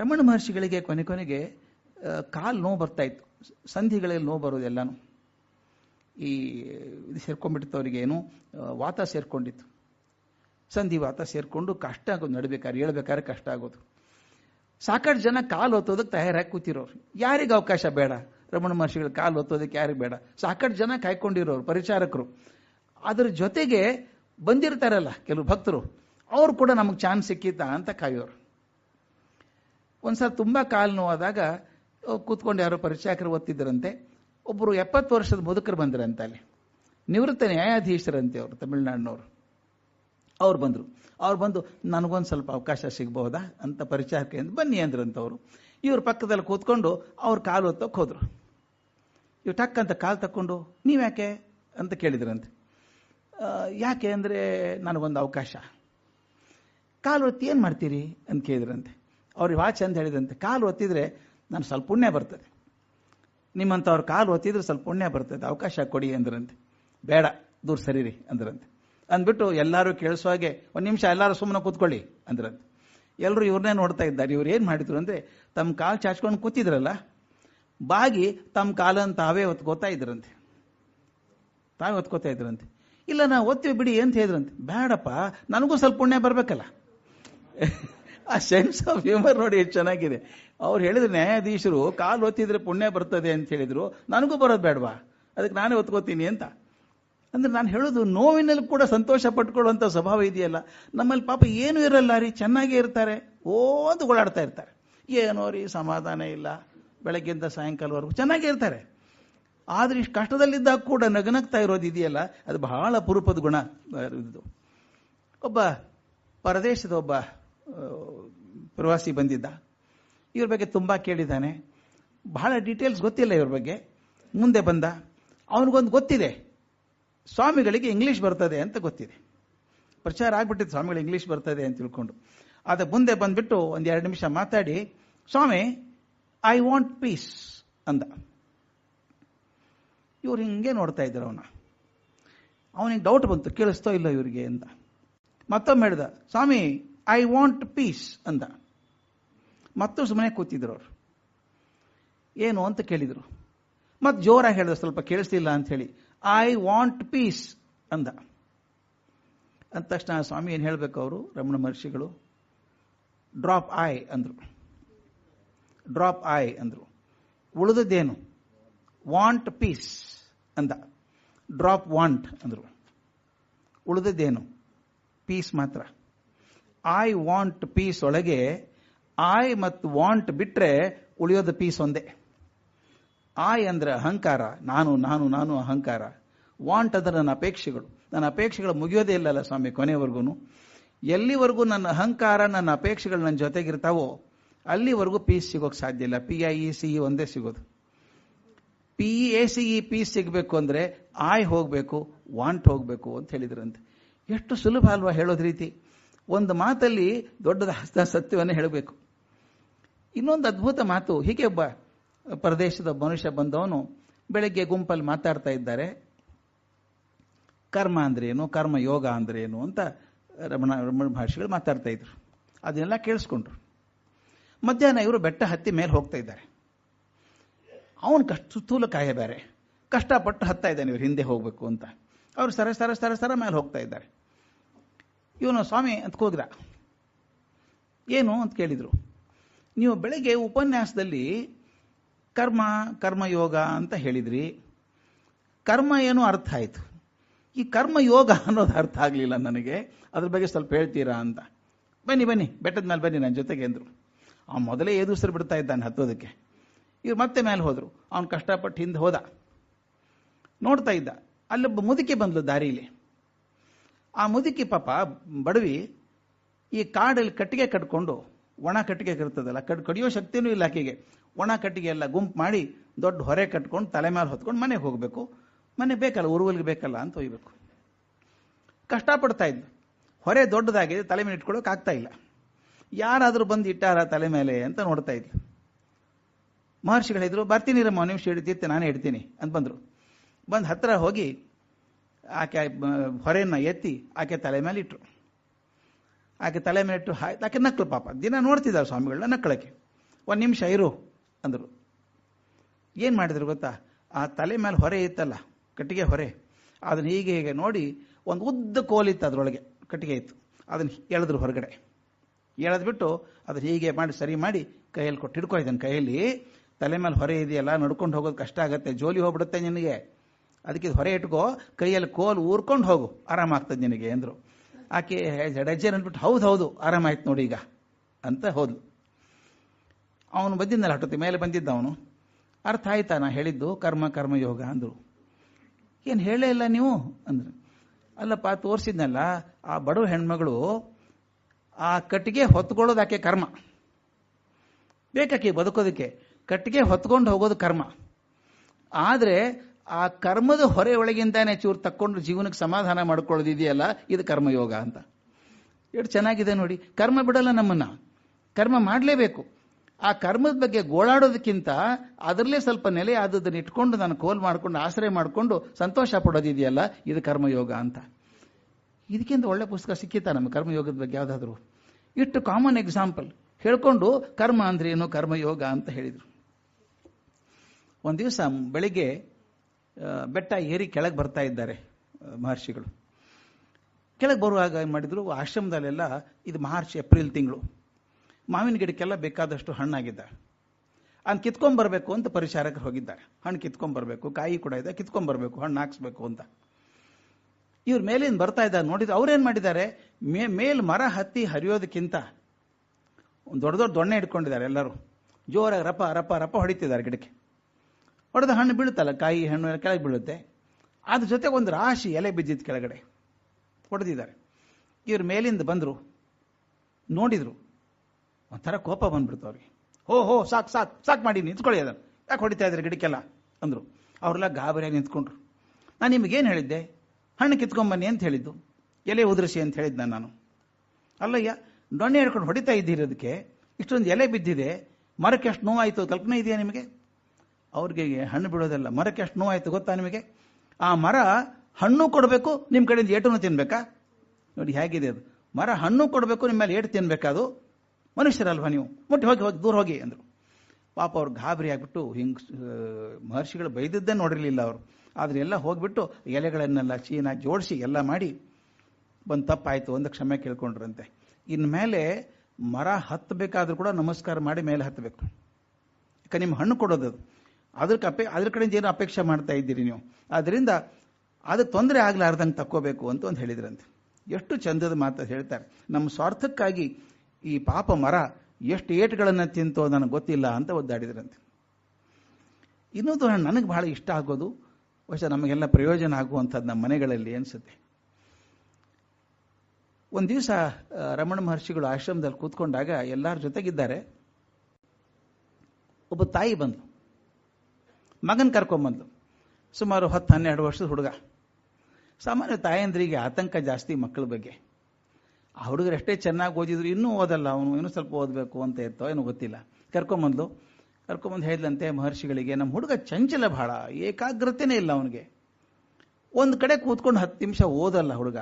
ರಮಣ ಮಹರ್ಷಿಗಳಿಗೆ ಕೊನೆ ಕೊನೆಗೆ ಕಾಲು ನೋವು ಬರ್ತಾ ಇತ್ತು. ಸಂಧಿಗಳಲ್ಲಿ ನೋವು ಬರೋದೆಲ್ಲನೂ ಈ, ಇದು ಸೇರ್ಕೊಂಡ್ಬಿಟ್ಟಿತ್ತು ಅವರಿಗೆ ಏನು ವಾತ ಸೇರ್ಕೊಂಡಿತ್ತು. ಸಂಧಿ ವಾತ ಸೇರಿಕೊಂಡು ಕಷ್ಟ ಆಗೋದು, ನಡಬೇಕಾದ್ರೆ, ಹೇಳ್ಬೇಕಾದ್ರೆ ಕಷ್ಟ ಆಗೋದು. ಸಾಕಷ್ಟು ಜನ ಕಾಲು ಹೊತ್ತೋದಕ್ಕೆ ತಯಾರಾಗಿ ಕೂತಿರೋರು. ಯಾರಿಗೆ ಅವಕಾಶ ಬೇಡ. ರಮಣ ಮಹರ್ಷಿಗಳು ಕಾಲು ಹೊತ್ತೋದಕ್ಕೆ ಯಾರಿಗೆ ಬೇಡ. ಸಾಕಷ್ಟು ಜನ ಕಾಯ್ಕೊಂಡಿರೋರು, ಪರಿಚಾರಕರು. ಅದರ ಜೊತೆಗೆ ಬಂದಿರ್ತಾರಲ್ಲ, ಕೆಲವು ಭಕ್ತರು. ಅವ್ರು ಕೂಡ ನಮಗೆ ಚಾನ್ಸ್ ಸಿಕ್ಕಿತಾ ಅಂತ ಕಾಯೋರು. ಒಂದ್ಸಲ ತುಂಬ ಕಾಲು ನೋವಾದಾಗ ಕೂತ್ಕೊಂಡು ಯಾರೋ ಪರಿಚಯಕರು ಓದ್ತಿದ್ದರಂತೆ. ಒಬ್ಬರು ಎಪ್ಪತ್ತು ವರ್ಷದ ಮುದುಕರು ಬಂದ್ರಂತೆ ಅಲ್ಲಿ. ನಿವೃತ್ತ ನ್ಯಾಯಾಧೀಶರಂತೆ ಅವರು, ತಮಿಳುನಾಡಿನವರು. ಅವ್ರು ಬಂದರು. ಅವ್ರು ಬಂದು, ನನಗೊಂದು ಸ್ವಲ್ಪ ಅವಕಾಶ ಸಿಗ್ಬೋದಾ ಅಂತ ಪರಿಚಾರಕೆಯಿಂದ ಬನ್ನಿ ಅಂದ್ರಂತವ್ರು ಇವ್ರ ಪಕ್ಕದಲ್ಲಿ ಕೂತ್ಕೊಂಡು ಅವ್ರ ಕಾಲು ಹೊತ್ತೋಕೆ ಹೋದರು. ಇವ್ರು ಟಕ್ ಅಂತ ಕಾಲು ತಕ್ಕೊಂಡು ನೀವ್ಯಾಕೆ ಅಂತ ಕೇಳಿದ್ರಂತೆ. ಯಾಕೆ? ಅಂದರೆ, ನನಗೊಂದು ಅವಕಾಶ. ಕಾಲು ಒತ್ತಿ ಏನು ಮಾಡ್ತೀರಿ? ಅಂತ ಕೇಳಿದ್ರಂತೆ. ಅವ್ರಿಗೆ ವಾಚ್ ಅಂತ ಹೇಳಿದಂತೆ. ಕಾಲು ಒತ್ತಿದ್ರೆ ನಾನು ಸ್ವಲ್ಪ ಪುಣ್ಯ ಬರ್ತದೆ. ನಿಮ್ಮಂಥವ್ರು ಕಾಲು ಒತ್ತಿದ್ರೆ ಸ್ವಲ್ಪ ಪುಣ್ಯ ಬರ್ತದೆ. ಅವಕಾಶ ಕೊಡಿ ಅಂದ್ರಂತೆ. ಬೇಡ, ದೂರ ಸರಿರಿ ಅಂದ್ರಂತೆ. ಅಂದ್ಬಿಟ್ಟು ಎಲ್ಲರೂ ಕೇಳಿಸೋ ಹಾಗೆ ಒಂದು ನಿಮಿಷ ಎಲ್ಲರೂ ಸುಮ್ಮನೆ ಕೂತ್ಕೊಳ್ಳಿ ಅಂದ್ರಂತೆ. ಎಲ್ಲರೂ ಇವ್ರನ್ನೇ ನೋಡ್ತಾ ಇದ್ದಾರೆ. ಇವ್ರು ಏನು ಮಾಡಿದ್ರು ಅಂದರೆ ತಮ್ಮ ಕಾಲು ಚಾಚ್ಕೊಂಡು ಕೂತಿದ್ರಲ್ಲ, ಬಾಗಿ ತಮ್ಮ ಕಾಲನ್ನು ತಾವೇ ಒತ್ಕೋತಾ ಇದ್ರಂತೆ. ತಾವೇ ಒತ್ಕೋತಾ ಇದ್ರಂತೆ. ಇಲ್ಲ ನಾ ಒತ್ತೀವಿ ಬಿಡಿ ಅಂತ ಹೇಳಿದ್ರಂತೆ. ಬೇಡಪ್ಪ, ನನಗೂ ಸ್ವಲ್ಪ ಪುಣ್ಯ ಬರಬೇಕಲ್ಲ. ಆ ಸೆನ್ಸ್ ಆಫ್ ಹ್ಯೂಮರ್ ನೋಡಿ ಎಷ್ಟು ಚೆನ್ನಾಗಿದೆ. ಅವ್ರು ಹೇಳಿದ್ರು, ನ್ಯಾಯಾಧೀಶರು, ಕಾಲು ಒತ್ತಿದ್ರೆ ಪುಣ್ಯ ಬರ್ತದೆ ಅಂತ ಹೇಳಿದ್ರು. ನನಗೂ ಬರೋದು ಬೇಡವಾ? ಅದಕ್ಕೆ ನಾನೇ ಒತ್ಕೋತೀನಿ ಅಂತ. ಅಂದ್ರೆ ನಾನು ಹೇಳೋದು ನೋವಿನಲ್ಲಿ ಕೂಡ ಸಂತೋಷ ಪಟ್ಕೊಳ್ಳುವಂಥ ಸ್ವಭಾವ ಇದೆಯಲ್ಲ. ನಮ್ಮಲ್ಲಿ ಪಾಪ ಏನೂ ಇರಲ್ಲ ರೀ, ಚೆನ್ನಾಗೇ ಇರ್ತಾರೆ. ಓದು ಓಡಾಡ್ತಾ ಇರ್ತಾರೆ. ಏನೋ ರೀ, ಸಮಾಧಾನ ಇಲ್ಲ. ಬೆಳಗ್ಗೆಯಿಂದ ಸಾಯಂಕಾಲವರೆಗೂ ಚೆನ್ನಾಗೇ ಇರ್ತಾರೆ. ಆದ್ರೆ ಇಷ್ಟು ಕಷ್ಟದಲ್ಲಿದ್ದಾಗ ಕೂಡ ನಗನಗ್ತಾ ಇರೋದು ಇದೆಯಲ್ಲ, ಅದು ಬಹಳ ಅಪರೂಪದ ಗುಣ. ಇದು. ಒಬ್ಬ ಪರದೇಶದ ಒಬ್ಬ ಪ್ರವಾಸಿ ಬಂದಿದ್ದ. ಇವ್ರ ಬಗ್ಗೆ ತುಂಬಾ ಕೇಳಿದ್ದಾನೆ. ಬಹಳ ಡೀಟೇಲ್ಸ್ ಗೊತ್ತಿಲ್ಲ ಇವ್ರ ಬಗ್ಗೆ. ಮುಂದೆ ಬಂದ. ಅವನಿಗೊಂದು ಗೊತ್ತಿದೆ. ಸ್ವಾಮಿಗಳಿಗೆ ಇಂಗ್ಲಿಷ್ ಬರ್ತದೆ ಅಂತ ಗೊತ್ತಿದೆ. ಪ್ರಚಾರ ಆಗ್ಬಿಟ್ಟಿತ್ತು ಸ್ವಾಮಿಗಳು ಇಂಗ್ಲಿಷ್ ಬರ್ತದೆ ಅಂತ ತಿಳ್ಕೊಂಡು. ಅದ ಮುಂದೆ ಬಂದ್ಬಿಟ್ಟು ಒಂದ್ ಎರಡು ನಿಮಿಷ ಮಾತಾಡಿ, ಸ್ವಾಮಿ ಐ ವಾಂಟ್ ಪೀಸ್ ಅಂದ. ಇವ್ರು ಹಿಂಗೆ ನೋಡ್ತಾ ಇದ್ರು ಅವನ. ಅವನಿಗೆ ಡೌಟ್ ಬಂತು, ಕೇಳಿಸ್ತೋ ಇಲ್ಲ ಇವರಿಗೆ ಅಂತ. ಮತ್ತೊಮ್ಮೆ ಹೇಳ್ದ, ಸ್ವಾಮಿ ಐ ವಾಂಟ್ ಪೀಸ್ ಅಂದ. ಮತ್ತು ಸುಮ್ಮನೆ ಕೂತಿದ್ರು ಅವರು. ಏನು ಅಂತ ಕೇಳಿದರು. ಮತ್ತೆ ಜೋರಾಗಿ ಹೇಳಿದ್ರು, ಸ್ವಲ್ಪ ಕೇಳಿಸ್ತಿಲ್ಲ ಅಂತ ಹೇಳಿ. ಐ ವಾಂಟ್ ಪೀಸ್ ಅಂದ. ಅಂದ ತಕ್ಷಣ ಸ್ವಾಮಿ ಏನು ಹೇಳಬೇಕು ಅವರು? ರಮಣ ಮಹರ್ಷಿಗಳು ಡ್ರಾಪ್ ಐ ಅಂದರು. ಡ್ರಾಪ್ ಐ ಅಂದರು. ಉಳಿದದ್ದೇನು? ವಾಂಟ್ ಪೀಸ್ ಅಂದ. ಡ್ರಾಪ್ ವಾಂಟ್ ಅಂದರು. ಉಳಿದದ್ದೇನು? ಪೀಸ್ ಮಾತ್ರ. ಐ ವಾಂಟ್ ಪೀಸ್ ಒಳಗೆ ಐ ಮತ್ತು ವಾಂಟ್ ಬಿಟ್ರೆ ಉಳಿಯೋದು ಪೀಸ್ ಒಂದೇ. ಐ ಅಂದ್ರೆ ಅಹಂಕಾರ, ನಾನು ನಾನು ನಾನು ಅಹಂಕಾರ. ವಾಂಟ್ ಅಂದ್ರೆ ನನ್ನ ಅಪೇಕ್ಷೆಗಳು. ನನ್ನ ಅಪೇಕ್ಷೆಗಳು ಮುಗಿಯೋದೇ ಇಲ್ಲಲ್ಲ ಸ್ವಾಮಿ ಕೊನೆವರೆಗೂ ಎಲ್ಲಿವರೆಗೂ ನನ್ನ ಅಹಂಕಾರ, ನನ್ನ ಅಪೇಕ್ಷೆಗಳು ನನ್ನ ಜೊತೆಗಿರ್ತಾವೋ, ಅಲ್ಲಿವರೆಗೂ ಪೀಸ್ ಸಿಗೋಕೆ ಸಾಧ್ಯ ಇಲ್ಲ. ಪಿ ಐ ಇ ಸಿ ಒಂದೇ ಸಿಗೋದು. P A C E peace ಸಿಗಬೇಕು ಅಂದ್ರೆ ಆಯ್ ಹೋಗಬೇಕು ವಾಂಟ್ ಹೋಗಬೇಕು ಅಂತ ಹೇಳಿದ್ರಂತೆ. ಎಷ್ಟು ಸುಲಭ ಅಲ್ವಾ ಹೇಳೋದ್ ರೀತಿ? ಒಂದು ಮಾತಲ್ಲಿ ದೊಡ್ಡದ ಸತ್ಯವನ್ನು ಹೇಳಬೇಕು. ಇನ್ನೊಂದು ಅದ್ಭುತ ಮಾತು, ಹೀಗೆ ಒಬ್ಬ ಪ್ರದೇಶದ ಮನುಷ್ಯ ಬಂದವನು ಬೆಳಗ್ಗೆ ಗುಂಪಲ್ಲಿ ಮಾತಾಡ್ತಾ ಇದ್ದಾರೆ. ಕರ್ಮ ಅಂದ್ರೇನು, ಕರ್ಮ ಯೋಗ ಅಂದ್ರೇನು ಅಂತ ರಮಣ ರಮಣ ಮಹರ್ಷಿಗಳು ಮಾತಾಡ್ತಾ ಇದ್ರು. ಅದನ್ನೆಲ್ಲ ಕೇಳಿಸ್ಕೊಂಡ್ರು. ಮಧ್ಯಾಹ್ನ ಇವರು ಬೆಟ್ಟ ಹತ್ತಿ ಮೇಲೆ ಹೋಗ್ತಾ ಇದ್ದಾರೆ. ಅವನು ಕಷ್ಟ ಸ್ಥೂಲ ಕಾಯ ಬೇರೆ ಕಷ್ಟಪಟ್ಟು ಹತ್ತಾ ಇದ್ದಾನೆ ಇವ್ರು, ಹಿಂದೆ ಹೋಗಬೇಕು ಅಂತ. ಅವ್ರು ಸರ ಸರ ಸರ ಸರ ಮೇಲೆ ಹೋಗ್ತಾ ಇದ್ದಾರೆ. ಇವನು ಸ್ವಾಮಿ ಅಂತ ಕೂಗಿದ. ಏನು ಅಂತ ಕೇಳಿದರು. ನೀವು ಬೆಳಗ್ಗೆ ಉಪನ್ಯಾಸದಲ್ಲಿ ಕರ್ಮ, ಕರ್ಮಯೋಗ ಅಂತ ಹೇಳಿದ್ರಿ. ಕರ್ಮ ಏನು ಅರ್ಥ ಆಯಿತು? ಈ ಕರ್ಮಯೋಗ ಅನ್ನೋದು ಅರ್ಥ ಆಗಲಿಲ್ಲ ನನಗೆ. ಅದ್ರ ಬಗ್ಗೆ ಸ್ವಲ್ಪ ಹೇಳ್ತೀರಾ ಅಂತ. ಬನ್ನಿ ಬನ್ನಿ. ಬೆಟ್ಟದ ಮೇಲೆ ಬನ್ನಿ ನನ್ನ ಜೊತೆಗೆ ಅಂದರು. ಅವ್ನು ಮೊದಲೇ ಏದುಸರು ಬಿಡ್ತಾ ಇದ್ದಾನೆ ಹತ್ತೋದಕ್ಕೆ. ಇವ್ರು ಮತ್ತೆ ಮೇಲೆ ಹೋದರು. ಅವ್ನು ಕಷ್ಟಪಟ್ಟು ಹಿಂದೆ ಹೋದ. ನೋಡ್ತಾ ಇದ್ದ. ಅಲ್ಲೊಬ್ಬ ಮುದುಕಿ ಬಂದ್ಲು ದಾರಿಲಿ. ಆ ಮುದುಕಿ ಪಾಪ ಬಡವಿ ಈ ಕಾಡಲ್ಲಿ ಕಟ್ಟಿಗೆ ಕಟ್ಕೊಂಡು ಒಣ ಕಟ್ಟಿಗೆ ಇರ್ತದಲ್ಲ ಕಡ್, ಕಡಿಯೋ ಶಕ್ತಿನೂ ಇಲ್ಲ ಆಕೆಗೆ. ಒಣ ಕಟ್ಟಿಗೆ ಎಲ್ಲ ಗುಂಪು ಮಾಡಿ ದೊಡ್ಡ ಹೊರೆ ಕಟ್ಕೊಂಡು ತಲೆ ಮೇಲೆ ಹೊತ್ಕೊಂಡು ಮನೆಗೆ ಹೋಗಬೇಕು. ಮನೆ ಬೇಕಲ್ಲ ಉರುವಲ್ಗೆ ಬೇಕಲ್ಲ ಅಂತ ಒಯ್ಬೇಕು. ಕಷ್ಟಪಡ್ತಾ ಇದ್ದು ಹೊರೆ ದೊಡ್ಡದಾಗಿದೆ, ತಲೆ ಮೇಲೆ ಇಟ್ಕೊಳ್ಳೋಕೆ ಆಗ್ತಾ ಇಲ್ಲ. ಯಾರಾದರೂ ಬಂದು ಇಟ್ಟಾರ ತಲೆ ಮೇಲೆ ಅಂತ ನೋಡ್ತಾ ಇದ್ಲು. ಮಹರ್ಷಿಗಳಿದ್ರು ಬರ್ತೀನಿ ರಮ್ಮ ನಿಮಿಷ ಹಿಡಿತೀರ್ತೆ ನಾನೇ ಇಡ್ತೀನಿ ಅಂತ ಬಂದರು. ಬಂದು ಹತ್ತಿರ ಹೋಗಿ ಆಕೆ ಹೊರೆಯನ್ನು ಎತ್ತಿ ಆಕೆ ತಲೆ ಮೇಲೆ ಇಟ್ಟರು ಆಕೆ ತಲೆ ಮೇಲೆ ಇಟ್ಟು ಆಕೆ ನಕ್ಕಳು ಪಾಪ. ದಿನ ನೋಡ್ತಿದ್ದಾರೆ ಸ್ವಾಮಿಗಳನ್ನ ನಕ್ಕಳಕ್ಕೆ ಒಂದು ನಿಮಿಷ ಇರು ಅಂದರು. ಏನು ಮಾಡಿದ್ರು ಗೊತ್ತಾ? ಆ ತಲೆ ಮೇಲೆ ಹೊರೆ ಇತ್ತಲ್ಲ, ಕಟ್ಟಿಗೆ ಹೊರೆ. ಅದನ್ನ ಹೀಗೆ ಹೀಗೆ ನೋಡಿ ಒಂದು ಉದ್ದ ಕೋಲಿತ್ತು ಅದರೊಳಗೆ, ಕಟ್ಟಿಗೆ ಇತ್ತು. ಅದನ್ನು ಎಳೆದ್ರು ಹೊರಗಡೆ. ಎಳೆದ್ಬಿಟ್ಟು ಅದನ್ನು ಹೀಗೆ ಮಾಡಿ, ಸರಿ ಮಾಡಿ ಕೈಯಲ್ಲಿ ಕೊಟ್ಟು ಹಿಡ್ಕೊ ಇದನ್ನು ಕೈಯಲ್ಲಿ ತಲೆ ಮೇಲೆ ಹೊರೆ ಇದೆಯಲ್ಲ, ನಡ್ಕೊಂಡು ಹೋಗೋದು ಕಷ್ಟ ಆಗುತ್ತೆ, ಜೋಲಿ ಹೋಗ್ಬಿಡುತ್ತೆ ನಿನಗೆ. ಅದಕ್ಕೆ ಹೊರೆ ಇಟ್ಕೋ, ಕೈಯಲ್ಲಿ ಕೋಲು ಊರ್ಕೊಂಡು ಹೋಗು. ಆರಾಮಾಗ್ತದೆ ನಿನಗೆ ಅಂದರು. ಆಕೆ ಜಡಜ್ಜೆ ಅಂದ್ಬಿಟ್ಟು, ಹೌದು ಹೌದು ಆರಾಮಾಯ್ತು ನೋಡಿ ಈಗ ಅಂತ ಹೋದ್ಲು. ಅವನು ಬಂದಿದ್ದಲ್ಲ ಹಟ್ಟತಿ ಮೇಲೆ ಬಂದಿದ್ದ ಅವನು. ಅರ್ಥ ಆಯ್ತಾ ನಾ ಹೇಳಿದ್ದು, ಕರ್ಮ ಕರ್ಮ, ಯೋಗ ಅಂದರು. ಏನು ಹೇಳೇ ಇಲ್ಲ ನೀವು? ಅಂದ್ರು. ಅಲ್ಲಪ್ಪ, ತೋರಿಸಿದ್ನಲ್ಲ, ಆ ಬಡವ ಹೆಣ್ಮಗಳು ಆ ಕಟ್ಟಿಗೆ ಹೊತ್ಕೊಳ್ಳೋದು ಆಕೆ ಕರ್ಮ. ಬೇಕಾಕಿ ಬದುಕೋದಕ್ಕೆ. ಕಟ್ಟಿಗೆ ಹೊತ್ಕೊಂಡು ಹೋಗೋದು ಕರ್ಮ. ಆದರೆ ಆ ಕರ್ಮದ ಹೊರೆ ಒಳಗಿಂದಾನೆ ಚೂರು ತಕ್ಕೊಂಡು ಜೀವನಕ್ಕೆ ಸಮಾಧಾನ ಮಾಡ್ಕೊಳ್ಳೋದಿದೆಯಲ್ಲ, ಇದು ಕರ್ಮಯೋಗ ಅಂತ. ಎಷ್ಟು ಚೆನ್ನಾಗಿದೆ ನೋಡಿ. ಕರ್ಮ ಬಿಡಲ್ಲ ನಮ್ಮನ್ನ. ಕರ್ಮ ಮಾಡಲೇಬೇಕು. ಆ ಕರ್ಮದ ಬಗ್ಗೆ ಗೋಳಾಡೋದಕ್ಕಿಂತ ಅದರಲ್ಲೇ ಸ್ವಲ್ಪ ನೆಲೆ ಆದದನ್ನು ಇಟ್ಕೊಂಡು ನಾನು ಕೋಲ್ ಮಾಡ್ಕೊಂಡು, ಆಶ್ರಯ ಮಾಡಿಕೊಂಡು ಸಂತೋಷ ಪಡೋದಿದೆಯಲ್ಲ, ಇದು ಕರ್ಮಯೋಗ ಅಂತ. ಇದಕ್ಕಿಂತ ಒಳ್ಳೆ ಪುಸ್ತಕ ಸಿಕ್ಕಿತಾ ನಮ್ಮ ಕರ್ಮಯೋಗದ ಬಗ್ಗೆ ಯಾವುದಾದ್ರೂ? ಇಷ್ಟು ಕಾಮನ್ ಎಕ್ಸಾಂಪಲ್ ಹೇಳ್ಕೊಂಡು ಕರ್ಮ ಅಂದ್ರೆ ಏನು? ಕರ್ಮಯೋಗ ಅಂತ ಹೇಳಿದರು. ಒಂದು ದಿವಸ ಬೆಳಿಗ್ಗೆ ಬೆಟ್ಟ ಏರಿ ಕೆಳಗೆ ಬರ್ತಾ ಇದ್ದಾರೆ ಮಹರ್ಷಿಗಳು. ಕೆಳಗೆ ಬರುವಾಗ ಏನು ಮಾಡಿದ್ರು, ಆಶ್ರಮದಲ್ಲೆಲ್ಲ ಇದು ಮಹರ್ಷಿ ಏಪ್ರಿಲ್ ತಿಂಗಳು. ಮಾವಿನ ಗಿಡಕ್ಕೆಲ್ಲ ಬೇಕಾದಷ್ಟು ಹಣ್ಣಾಗಿದ್ದ. ಅವ್ನು ಕಿತ್ಕೊಂಬರ್ಬೇಕು ಅಂತ ಪರಿಚಾರಕರು ಹೋಗಿದ್ದಾರೆ. ಹಣ್ಣು ಕಿತ್ಕೊಂಬರ್ಬೇಕು ಕಾಯಿ ಕೂಡ ಇದೆ ಕಿತ್ಕೊಂಬರ್ಬೇಕು ಹಣ್ಣು ಹಾಕ್ಸ್ಬೇಕು ಅಂತ. ಇವ್ರ ಮೇಲಿಂದ ಬರ್ತಾ ಇದ್ದಾರೆ, ನೋಡಿದ್ರು ಅವ್ರೇನು ಮಾಡಿದ್ದಾರೆ, ಮೇ, ಮೇಲ್ ಮರ ಹತ್ತಿ ಹರಿಯೋದಕ್ಕಿಂತ ಒಂದು ದೊಡ್ಡ ದೊಡ್ಡ ದೊಣ್ಣೆ ಇಟ್ಕೊಂಡಿದ್ದಾರೆ ಎಲ್ಲರೂ. ಜೋರಾಗಿ ರಪ ರಪ ರಪ ಹೊಡಿತಿದ್ದಾರೆ ಗಿಡಕ್ಕೆ. ಹೊಡೆದ ಹಣ್ಣು ಬೀಳುತ್ತಲ್ಲ, ಕಾಯಿ ಹಣ್ಣು ಎಲ್ಲ ಕೆಳಗೆ ಬೀಳುತ್ತೆ. ಅದ್ರ ಜೊತೆ ಒಂದು ರಾಶಿ ಎಲೆ ಬಿದ್ದಿತ್ತು ಕೆಳಗಡೆ ಹೊಡೆದಿದ್ದಾರೆ. ಇವ್ರ ಮೇಲಿಂದ ಬಂದರು, ನೋಡಿದರು, ಒಂಥರ ಕೋಪ ಬಂದ್ಬಿಡ್ತು ಅವ್ರಿಗೆ. ಹೋ ಹೋ, ಸಾಕು ಸಾಕು ಸಾಕು ಮಾಡಿ ನಿಂತ್ಕೊಳ್ಳಿ ಅದನ್ನು. ಯಾಕೆ ಹೊಡಿತಾ ಇದ್ದಾರೆ ಗಿಡಕ್ಕೆಲ್ಲ? ಅಂದರು. ಅವರೆಲ್ಲ ಗಾಬರಿಯಾಗಿ ನಿಂತ್ಕೊಂಡ್ರು. ನಾನು ನಿಮಗೇನು ಹೇಳಿದ್ದೆ? ಹಣ್ಣು ಕಿತ್ಕೊಂಬನ್ನಿ ಅಂತ ಹೇಳಿದ್ದು. ಎಲೆ ಉದುರಿಸಿ ಅಂತ ಹೇಳಿದ್ದೆ ನಾನು. ಅಲ್ಲಯ್ಯ, ದೊಣ್ಣೆ ಹಿಡ್ಕೊಂಡು ಹೊಡಿತಾ ಇದ್ದೀರೋದಕ್ಕೆ ಇಷ್ಟೊಂದು ಎಲೆ ಬಿದ್ದಿದೆ. ಮರಕ್ಕೆ ಎಷ್ಟು ನೋವಾಯಿತು? ಕಲ್ಪನೆ ಇದೆಯಾ ನಿಮಗೆ? ಅವ್ರಿಗೆ ಹಣ್ಣು ಬಿಡೋದಲ್ಲ. ಮರಕ್ಕೆ ಎಷ್ಟು ನೋವಾಯಿತು ಗೊತ್ತಾ ನಿಮಗೆ? ಆ ಮರ ಹಣ್ಣು ಕೊಡಬೇಕು ನಿಮ್ಮ ಕಡೆಯಿಂದ ಏಟನ್ನು ತಿನ್ಬೇಕಾ? ನೋಡಿ ಹೇಗಿದೆ ಅದು. ಮರ ಹಣ್ಣು ಕೊಡಬೇಕು, ನಿಮ್ಮ ಮೇಲೆ ಏಟು ತಿನ್ಬೇಕಾ ಅದು? ಮನುಷ್ಯರಲ್ವಾ ನೀವು? ಮುಟ್ಟಿ ಹೋಗಿ ಹೋಗಿ, ದೂರ ಹೋಗಿ ಅಂದರು. ಪಾಪ ಅವ್ರು ಗಾಬರಿ ಆಗಿಬಿಟ್ಟು, ಹಿಂಗೆ ಮಹರ್ಷಿಗಳು ಬೈದಿದ್ದೇ ನೋಡಿರಲಿಲ್ಲ ಅವರು. ಆದರೆ ಎಲ್ಲ ಹೋಗ್ಬಿಟ್ಟು ಎಲೆಗಳನ್ನೆಲ್ಲ ಚೀನ ಜೋಡಿಸಿ ಎಲ್ಲ ಮಾಡಿ ಒಂದು ತಪ್ಪಾಯಿತು ಒಂದು ಕ್ಷಮೆ ಕೇಳ್ಕೊಂಡ್ರಂತೆ. ಇನ್ಮೇಲೆ ಮರ ಹತ್ತಬೇಕಾದ್ರೂ ಕೂಡ ನಮಸ್ಕಾರ ಮಾಡಿ ಮೇಲೆ ಹತ್ತಬೇಕು ಯಾಕೆ ನಿಮ್ಮ ಹಣ್ಣು ಕೊಡೋದು ಅದು ಅದಕ್ಕೆ ಅಪೇ, ಅದ್ರ ಕಡೆಯಿಂದ ಏನು ಅಪೇಕ್ಷೆ ಮಾಡ್ತಾ ಇದ್ದೀರಿ ನೀವು. ಆದ್ದರಿಂದ ಅದು ತೊಂದರೆ ಆಗ್ಲಾರ್ದಂಗೆ ತಕ್ಕೋಬೇಕು ಅಂತ ಒಂದು ಹೇಳಿದ್ರಂತೆ. ಎಷ್ಟು ಚಂದದ ಮಾತು ಹೇಳ್ತಾರೆ. ನಮ್ಮ ಸ್ವಾರ್ಥಕ್ಕಾಗಿ ಈ ಪಾಪ ಮರ ಎಷ್ಟು ಏಟುಗಳನ್ನು ತಿಂತೋ ನನಗೆ ಗೊತ್ತಿಲ್ಲ ಅಂತ ಒದ್ದಾಡಿದ್ರಂತೆ. ಇನ್ನೊಂದು ನನಗೆ ಬಹಳ ಇಷ್ಟ ಆಗೋದು ವಶ ನಮಗೆಲ್ಲ ಪ್ರಯೋಜನ ಆಗುವಂಥದ್ದು ನಮ್ಮ ಮನೆಗಳಲ್ಲಿ ಅನಿಸುತ್ತೆ. ಒಂದು ದಿವಸ ರಮಣ ಮಹರ್ಷಿಗಳು ಆಶ್ರಮದಲ್ಲಿ ಕೂತ್ಕೊಂಡಾಗ ಎಲ್ಲರ ಜೊತೆಗಿದ್ದಾರೆ. ಒಬ್ಬ ತಾಯಿ ಬಂದು ಮಗನ ಕರ್ಕೊಂಬಂದು. ಸುಮಾರು ಹತ್ತು, ಹನ್ನೆರಡು ವರ್ಷದ ಹುಡುಗ. ಸಾಮಾನ್ಯ ತಾಯಂದ್ರಿಗೆ ಆತಂಕ ಜಾಸ್ತಿ ಮಕ್ಕಳ ಬಗ್ಗೆ. ಆ ಹುಡುಗರು ಎಷ್ಟೇ ಚೆನ್ನಾಗಿ ಓದಿದ್ರು ಇನ್ನೂ ಓದಲ್ಲ ಅವನು, ಇನ್ನೂ ಸ್ವಲ್ಪ ಓದಬೇಕು ಅಂತ ಇರ್ತೋ ಏನೋ ಗೊತ್ತಿಲ್ಲ. ಕರ್ಕೊಂಬಂದು ಕರ್ಕೊಂಬಂದು ಹೇಳಿದಂತೆ ಮಹರ್ಷಿಗಳಿಗೆ, ನಮ್ಮ ಹುಡುಗ ಚಂಚಲ ಬಹಳ ಏಕಾಗ್ರತೆನೇ ಇಲ್ಲ ಅವನಿಗೆ. ಒಂದು ಕಡೆ ಕೂತ್ಕೊಂಡು ಹತ್ತು ನಿಮಿಷ ಓದಲ್ಲ ಹುಡುಗ.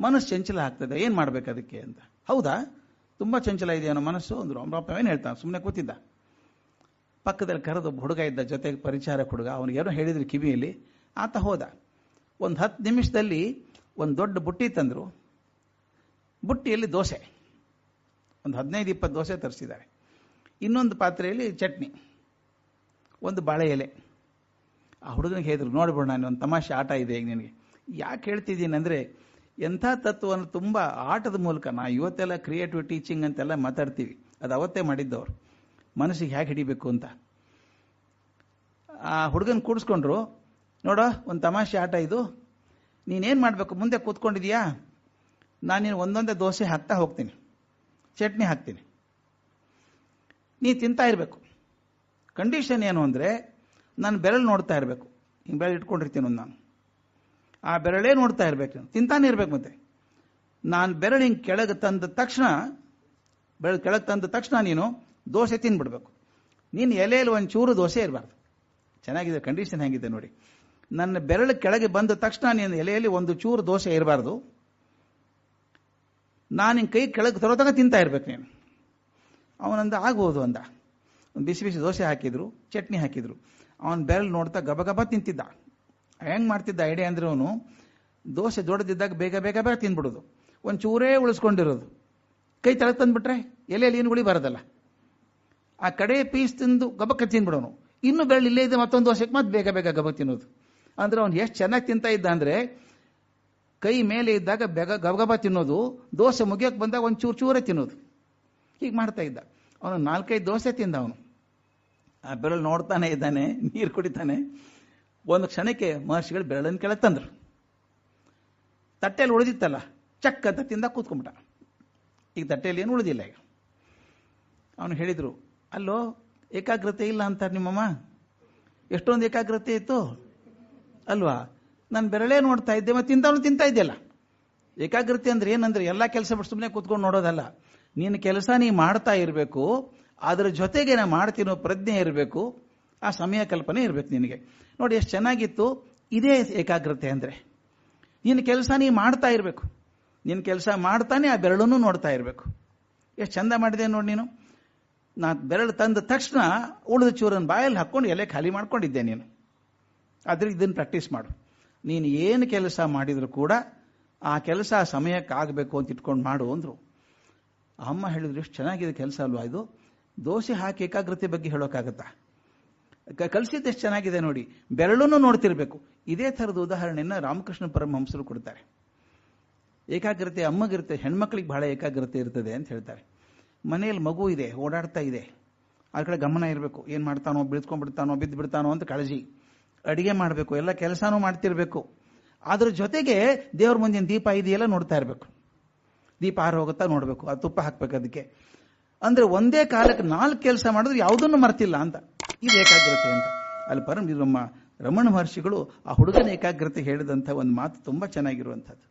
ಮನಸ್ಸು ಚಂಚಲ ಆಗ್ತದೆ, ಏನು ಮಾಡ್ಬೇಕು ಅದಕ್ಕೆ? ಅಂತ. ಹೌದಾ? ತುಂಬ ಚಂಚಲ ಇದೆಯೋ? ಮನಸ್ಸು ಅಂದ್ರು ಅಮ್ರಪ್ಪ ಏನು ಹೇಳ್ತಾನೆ. ಸುಮ್ಮನೆ ಕೂತಿದ್ದ. ಪಕ್ಕದಲ್ಲಿ ಕರೆದು ಹುಡುಗ ಇದ್ದ ಜೊತೆಗೆ ಪರಿಚಾರ ಹುಡುಗ, ಅವನಿಗೆ ಏನೋ ಹೇಳಿದ್ರು ಕಿವಿಯಲ್ಲಿ. ಆತ ಹೋದ. ಒಂದು ಹತ್ತು ನಿಮಿಷದಲ್ಲಿ ಒಂದು ದೊಡ್ಡ ಬುಟ್ಟಿ ತಂದರು. ಬುಟ್ಟಿಯಲ್ಲಿ ದೋಸೆ. ಒಂದು ಹದಿನೈದು, ಇಪ್ಪತ್ತು ದೋಸೆ ತರಿಸಿದ್ದಾರೆ. ಇನ್ನೊಂದು ಪಾತ್ರೆಯಲ್ಲಿ ಚಟ್ನಿ. ಒಂದು ಬಾಳೆ ಎಲೆ. ಆ ಹುಡುಗನಿಗೆ ಹೇಳಿದ್ರು ನೋಡ್ಬಿಡ ನಾನು ಒಂದು ತಮಾಷೆ ಆಟ ಇದೆ ಈಗ ನಿನಗೆ. ಯಾಕೆ ಹೇಳ್ತಿದ್ದೀನಿ ಅಂದರೆ ಎಂಥ ತತ್ವವನ್ನು ತುಂಬ ಆಟದ ಮೂಲಕ, ನಾ ಇವತ್ತೆಲ್ಲ ಕ್ರಿಯೇಟಿವ್ ಟೀಚಿಂಗ್ ಅಂತೆಲ್ಲ ಮಾತಾಡ್ತೀವಿ. ಅದು ಅವತ್ತೇ ಮಾಡಿದ್ದವ್ರು. ಮನಸ್ಸಿಗೆ ಹೇಗೆ ಹಿಡಿಬೇಕು ಅಂತ. ಆ ಹುಡುಗನ ಕೂಡಿಸ್ಕೊಂಡ್ರು, ನೋಡೋ, ಒಂದು ತಮಾಷೆ ಆಟ ಇದು. ನೀನೇನು ಮಾಡಬೇಕು? ಮುಂದೆ ಕೂತ್ಕೊಂಡಿದ್ಯಾ? ನಾನು ನೀನು ಒಂದೊಂದೇ ದೋಸೆ ಹಾಕ್ತಾ ಹೋಗ್ತೀನಿ. ಚಟ್ನಿ ಹಾಕ್ತೀನಿ. ನೀ ತಿಂತಾ ಇರಬೇಕು. ಕಂಡೀಷನ್ ಏನು ಅಂದರೆ, ನಾನು ಬೆರಳು ನೋಡ್ತಾ ಇರಬೇಕು. ಹಿಂಗೆ ಬೆರಳು ಇಟ್ಕೊಂಡಿರ್ತೀನಿ ಒಂದು ನಾನು. ಆ ಬೆರಳೇ ನೋಡ್ತಾ ಇರಬೇಕು. ತಿಂತಾನೆ ಇರಬೇಕು ಮತ್ತೆ. ನಾನು ಬೆರಳು ಹಿಂಗೆ ಕೆಳಗೆ ತಂದ ತಕ್ಷಣ, ಬೆರಳು ಕೆಳಗೆ ತಂದ ತಕ್ಷಣ ನೀನು ದೋಸೆ ತಿನ್ಬಿಡ್ಬೇಕು. ನೀನು ಎಲೆಯಲ್ಲಿ ಒಂದು ಚೂರು ದೋಸೆ ಇರಬಾರ್ದು. ಚೆನ್ನಾಗಿದೆ ಕಂಡೀಷನ್ ಹೇಗಿದೆ ನೋಡಿ. ನನ್ನ ಬೆರಳು ಕೆಳಗೆ ಬಂದ ತಕ್ಷಣ ನೀನು ಎಲೆಯಲ್ಲಿ ಒಂದು ಚೂರು ದೋಸೆ ಇರಬಾರ್ದು. ನಾನು ನಿನ್ನ ಕೈ ಕೆಳಗೆ ತರೋದಾಗ ತಿಂತಾ ಇರ್ಬೇಕು ನೀನು. ಅವನಂದ ಆಗ್ಬೋದು ಅಂದ. ಒಂದು ಬಿಸಿ ಬಿಸಿ ದೋಸೆ ಹಾಕಿದ್ರು, ಚಟ್ನಿ ಹಾಕಿದ್ರು. ಅವನು ಬೆರಳು ನೋಡ್ತಾ ಗಬ ಗಬ ತಿಂತಿದ್ದ. ಹೆಂಗೆ ಮಾಡ್ತಿದ್ದ ಐಡಿಯಾ ಅಂದ್ರೆ ಅವನು, ದೋಸೆ ದೊಡ್ಡದಿದ್ದಾಗ ಬೇಗ ಬೇಗ ಬೇಗ ತಿಂದ್ಬಿಡೋದು ಒಂದು ಚೂರೇ ಉಳಿಸ್ಕೊಂಡಿರೋದು. ಕೈ ತಳಗ್ ತಂದುಬಿಟ್ರೆ ಎಲೆಯಲ್ಲಿ ಏನು ಉಳಿ ಬರೋದಲ್ಲ. ಆ ಕಡೆ ಪೀಸ್ ತಿಂದು ಗಬಕ್ಕ ತಿನ್ಬಿಡೋನು. ಇನ್ನು ಬೆರಳು ಇಲ್ಲೇ ಇದೆ ಮತ್ತೊಂದು ವರ್ಷಕ್ಕೆ ಮತ್ತೆ ಬೇಗ ಬೇಗ ಗಬಕ್ ತಿನ್ನೋದು. ಅಂದ್ರೆ ಅವ್ನು ಎಷ್ಟು ಚೆನ್ನಾಗಿ ತಿಂತ ಇದ್ದ ಅಂದ್ರೆ ಕೈ ಮೇಲೆ ಇದ್ದಾಗ ಬೇಗ ಗಬಗಬ ತಿನ್ನೋದು, ದೋಸೆ ಮುಗಿಯೋಕೆ ಬಂದಾಗ ಒಂದು ಚೂರು ಚೂರೇ ತಿನ್ನೋದು. ಹೀಗೆ ಮಾಡ್ತಾ ಇದ್ದ. ಅವನು ನಾಲ್ಕೈದು ದೋಸೆ ತಿಂದ ಅವನು. ಆ ಬೆರಳು ನೋಡ್ತಾನೆ ಇದ್ದಾನೆ, ನೀರು ಕುಡಿತಾನೆ. ಒಂದು ಕ್ಷಣಕ್ಕೆ ಮಹರ್ಷಿಗಳು ಬೆರಳನ್ನು ಕೆಳಗೆ ತಟ್ಟೆಯಲ್ಲಿ ಉಳಿದಿತ್ತಲ್ಲ, ಚಕ್ ಅಂತ ತಿಂದ ಕೂತ್ಕೊಂಬಿಟ್ಟ ಈಗ ತಟ್ಟೆಯಲ್ಲಿ ಏನು ಉಳಿದಿಲ್ಲ ಈಗ. ಅವನು ಹೇಳಿದ್ರು ಅಲ್ಲೋ, ಏಕಾಗ್ರತೆ ಇಲ್ಲ ಅಂತಾರೆ ನಿಮ್ಮಮ್ಮ. ಎಷ್ಟೊಂದು ಏಕಾಗ್ರತೆ ಇತ್ತು? ಅಲ್ವಾ? ನಾನು ಬೆರಳೇ ನೋಡ್ತಾ ಇದ್ದೆ, ಮತ್ತೆ ತಿಂತವನು ತಿಂತಾ ಇದ್ದೆಲ್ಲ ಏಕಾಗ್ರತೆ ಅಂದ್ರೆ ಏನಂದ್ರೆ ಎಲ್ಲ ಕೆಲಸ ಬಿಟ್ಟು ಸುಮ್ಮನೆ ಕೂತ್ಕೊಂಡು ನೋಡೋದಲ್ಲ. ನೀನು ಕೆಲಸ ನೀ ಮಾಡ್ತಾ ಇರಬೇಕು, ಅದರ ಜೊತೆಗೆ ನಾ ಮಾಡ್ತೀನೋ ಪ್ರಜ್ಞೆ ಇರಬೇಕು, ಆ ಸಮಯ ಕಲ್ಪನೆ ಇರಬೇಕು ನಿನಗೆ. ನೋಡಿ, ಎಷ್ಟು ಚೆನ್ನಾಗಿತ್ತು. ಇದೇ ಏಕಾಗ್ರತೆ ಅಂದ್ರೆ. ನೀನು ಕೆಲಸ ನೀ ಮಾಡ್ತಾ ಇರಬೇಕು. ನಿನ್ನ ಕೆಲಸ ಮಾಡ್ತಾನೆ ಆ ಬೆರಳನ್ನು ನೋಡ್ತಾ ಇರಬೇಕು. ಎಷ್ಟು ಚಂದ ಮಾಡಿದೆ ನೋಡಿ ನೀನು. ನಾ ಬೆರಳು ತಂದ ತಕ್ಷಣ ಉಳಿದ ಚೂರನ್ನು ಬಾಯಲ್ಲಿ ಹಾಕ್ಕೊಂಡು ಎಲೆ ಖಾಲಿ ಮಾಡ್ಕೊಂಡಿದ್ದೆ ನೀನು. ಆದ್ರೆ ಇದನ್ನು ಪ್ರಾಕ್ಟೀಸ್ ಮಾಡು. ನೀನು ಏನು ಕೆಲಸ ಮಾಡಿದರೂ ಕೂಡ ಆ ಕೆಲಸ ಸಮಯಕ್ಕೆ ಆಗಬೇಕು ಅಂತ ಇಟ್ಕೊಂಡು ಮಾಡು ಅಂದರು. ಅಮ್ಮ ಹೇಳಿದ್ರು ಎಷ್ಟು ಚೆನ್ನಾಗಿದೆ ಕೆಲಸ ಅಲ್ವಾ ಇದು? ದೋಸೆ ಹಾಕಿ ಏಕಾಗ್ರತೆ ಬಗ್ಗೆ ಹೇಳೋಕ್ಕಾಗತ್ತಾ? ಕಲಿಸಿದ್ದು ಎಷ್ಟು ಚೆನ್ನಾಗಿದೆ ನೋಡಿ, ಬೆರಳನ್ನು ನೋಡ್ತಿರ್ಬೇಕು. ಇದೇ ಥರದ ಉದಾಹರಣೆಯನ್ನು ರಾಮಕೃಷ್ಣ ಪರಮಹಂಸರು ಕೊಡ್ತಾರೆ. ಏಕಾಗ್ರತೆ ಅಮ್ಮಗಿರುತ್ತೆ, ಹೆಣ್ಮಕ್ಳಿಗೆ ಬಹಳ ಏಕಾಗ್ರತೆ ಇರ್ತದೆ ಅಂತ ಹೇಳ್ತಾರೆ. ಮನೆಯಲ್ಲಿ ಮಗು ಇದೆ, ಓಡಾಡ್ತಾ ಇದೆ. ಆ ಕಡೆ ಗಮನ ಇರಬೇಕು. ಏನು ಮಾಡ್ತಾನೋ ಬಿಡ್ಸ್ಕೊಂಡ್ಬಿಡ್ತಾನೋ ಬಿದ್ದು ಬಿಡ್ತಾನೋ ಅಂತ ಕಾಳಜಿ. ಅಡಿಗೆ ಮಾಡಬೇಕು, ಎಲ್ಲ ಕೆಲಸನೂ ಮಾಡ್ತಿರ್ಬೇಕು. ಅದ್ರ ಜೊತೆಗೆ ದೇವ್ರ ಮುಂದಿನ ದೀಪ ಇದೆಯೆಲ್ಲ ನೋಡ್ತಾ ಇರಬೇಕು. ದೀಪ ಹಾರ ಹೋಗುತ್ತಾ ನೋಡಬೇಕು. ಅದು ತುಪ್ಪ ಹಾಕ್ಬೇಕು ಅದಕ್ಕೆ. ಅಂದ್ರೆ ಒಂದೇ ಕಾಲಕ್ಕೆ ನಾಲ್ಕು ಕೆಲಸ ಮಾಡಿದ್ರೆ ಯಾವುದನ್ನು ಮರ್ತಿಲ್ಲ ಅಂತ. ಇದು ಏಕಾಗ್ರತೆ ಅಂತ. ಅಲ್ಲಿ ಪರಂ ನಮ್ಮ ರಮಣ ಮಹರ್ಷಿಗಳು ಆ ಹುಡುಗನ ಏಕಾಗ್ರತೆ ಹೇಳಿದಂಥ ಒಂದು ಮಾತು ತುಂಬಾ ಚೆನ್ನಾಗಿರುವಂಥದ್ದು.